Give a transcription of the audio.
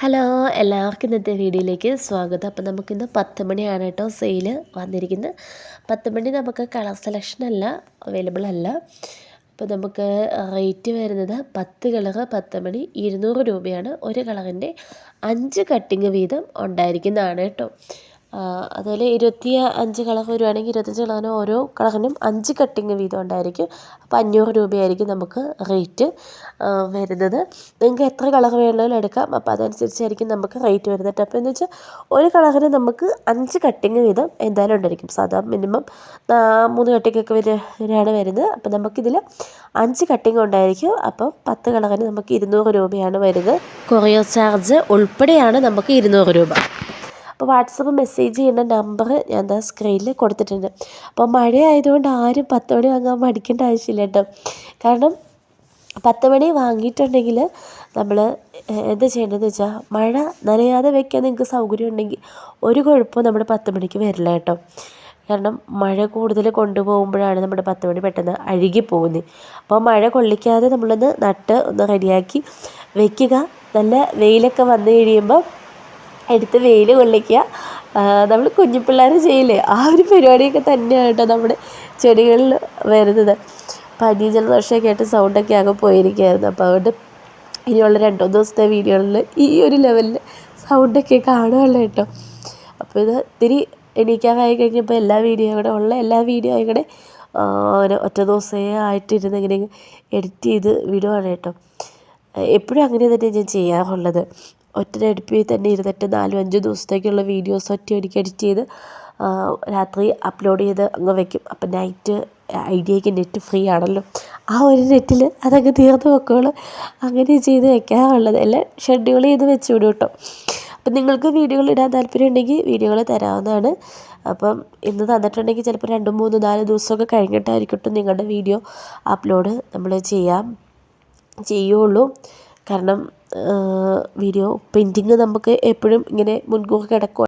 Hello എല്ലാവർക്കും ഇന്നത്തെ വീഡിയോയിലേക്ക് സ്വാഗതം. അപ്പോൾ നമുക്കിന്ന് പത്ത് മണിയാണ് കേട്ടോ സെയിൽ വന്നിരിക്കുന്നത്. പത്ത് മണി നമുക്ക് കളർ സെലക്ഷൻ അല്ല അവൈലബിൾ അല്ല. അപ്പോൾ നമുക്ക് റേറ്റ് വരുന്നത് പത്ത് കളറ് പത്ത് മണി ഇരുന്നൂറ് രൂപയാണ്. ഒരു കളറിന്റെ അഞ്ച് കട്ടിങ് വീതം ഉണ്ടായിരിക്കുന്നതാണ് കേട്ടോ. അതുപോലെ ഇരുപത്തി അഞ്ച് കളർ വരുവാണെങ്കിൽ ഇരുപത്തഞ്ച് കളറിന് ഓരോ കളറിനും അഞ്ച് കട്ടിങ് വീതം ഉണ്ടായിരിക്കും. അപ്പോൾ അഞ്ഞൂറ് രൂപയായിരിക്കും നമുക്ക് റേറ്റ് വരുന്നത്. നിങ്ങൾക്ക് എത്ര കളർ വേണമെങ്കിലും എടുക്കാം. അപ്പോൾ അതനുസരിച്ചായിരിക്കും നമുക്ക് റേറ്റ് വരുന്നത്. അപ്പോൾ എന്ന് വെച്ചാൽ ഒരു കളറിന് നമുക്ക് അഞ്ച് കട്ടിങ് വീതം എന്തായാലും ഉണ്ടായിരിക്കും. സാധാ മിനിമം മൂന്ന് കട്ടിങ്ങൊക്കെ വരെയാണ് വരുന്നത്. അപ്പോൾ നമുക്കിതിൽ അഞ്ച് കട്ടിങ് ഉണ്ടായിരിക്കും. അപ്പോൾ പത്ത് കളറിന് നമുക്ക് ഇരുന്നൂറ് രൂപയാണ് വരുന്നത്. കൊറിയർ ചാർജ് ഉൾപ്പെടെയാണ് നമുക്ക് ഇരുന്നൂറ് രൂപ. അപ്പോൾ വാട്സപ്പ് മെസ്സേജ് ചെയ്യുന്ന നമ്പർ ഞാൻ എന്താ സ്ക്രീനിൽ കൊടുത്തിട്ടുണ്ട്. അപ്പോൾ മഴ ആയതുകൊണ്ട് ആരും പത്ത് മണി വാങ്ങാൻ മടിക്കേണ്ട ആവശ്യമില്ല കേട്ടോ കാരണം പത്ത് മണി വാങ്ങിയിട്ടുണ്ടെങ്കിൽ നമ്മൾ എന്താ ചെയ്യേണ്ടതെന്ന് വെച്ചാൽ മഴ നനയാതെ വെക്കാൻ നിങ്ങൾക്ക് സൗകര്യം ഉണ്ടെങ്കിൽ ഒരു കുഴപ്പവും നമ്മൾ പത്ത് മണിക്ക് വരില്ല കേട്ടോ കാരണം മഴ കൂടുതൽ കൊണ്ടുപോകുമ്പോഴാണ് നമ്മുടെ പത്ത് മണി പെട്ടെന്ന് അഴുകി പോകുന്നത്. അപ്പോൾ മഴ കൊള്ളിക്കാതെ നമ്മളൊന്ന് നട്ട് ഒന്ന് റെഡിയാക്കി വെക്കുക. നല്ല വെയിലൊക്കെ വന്നു കഴിയുമ്പോൾ എടുത്ത് വെയിൽ കൊള്ളിക്കുക. നമ്മൾ കുഞ്ഞു പിള്ളേർ ചെയ്യില്ലേ? ആ ഒരു പരിപാടിയൊക്കെ തന്നെയാണ് കേട്ടോ നമ്മുടെ ചെടികളിൽ വരുന്നത്. പനി ജലദോഷമൊക്കെ ആയിട്ട് സൗണ്ടൊക്കെ ആകെ പോയിരിക്കുകയായിരുന്നു. അപ്പോൾ അതുകൊണ്ട് ഇനിയുള്ള രണ്ടോ ദിവസത്തെ വീഡിയോകളിൽ ഈ ഒരു ലെവലിൽ സൗണ്ടൊക്കെ കാണുകയുള്ളൂ കേട്ടോ. അപ്പോൾ ഇത് ഇത്തിരി എണീക്കാറായി കഴിഞ്ഞപ്പോൾ എല്ലാ വീഡിയോ കൂടെ ഉള്ള എല്ലാ വീഡിയോ കൂടെ ഒറ്റ ദിവസമേ ആയിട്ടിരുന്ന് ഇങ്ങനെ എഡിറ്റ് ചെയ്ത് വിടുവാണ് കേട്ടോ. എപ്പോഴും അങ്ങനെ തന്നെ ഞാൻ ചെയ്യാറുള്ളത്. ഒറ്റയടുപ്പിൽ തന്നെ ഇരുന്നിട്ട് നാലും അഞ്ചും ദിവസത്തേക്കുള്ള വീഡിയോസ് ഒറ്റയടിക്ക് എഡിറ്റ് ചെയ്ത് രാത്രി അപ്ലോഡ് ചെയ്ത് അങ്ങ് വയ്ക്കും അപ്പം നൈറ്റ് ഐഡിയയ്ക്ക് നെറ്റ് ഫ്രീ ആണല്ലോ. ആ ഒരു നെറ്റിൽ അതങ്ങ് തീർന്ന് വെക്കോളൂ അങ്ങനെ ചെയ്ത് വെക്കാറുള്ളത്. എല്ലാം ഷെഡ്യൂൾ ചെയ്ത് വെച്ച് വിടും കേട്ടോ. അപ്പം നിങ്ങൾക്ക് വീഡിയോകൾ ഇടാൻ താല്പര്യം ഉണ്ടെങ്കിൽ വീഡിയോകൾ തരാവുന്നതാണ്. അപ്പം ഇന്ന് തന്നിട്ടുണ്ടെങ്കിൽ ചിലപ്പോൾ രണ്ട് മൂന്ന് നാല് ദിവസമൊക്കെ കഴിഞ്ഞിട്ടായിരിക്കും നിങ്ങളുടെ വീഡിയോ അപ്ലോഡ് നമ്മൾ ചെയ്യാം. ചെയ്യുള്ളൂ. കാരണം വീഡിയോ പെയിന്റിങ് നമുക്ക് എപ്പോഴും ഇങ്ങനെ മുൻകൂർ കിടക്കുക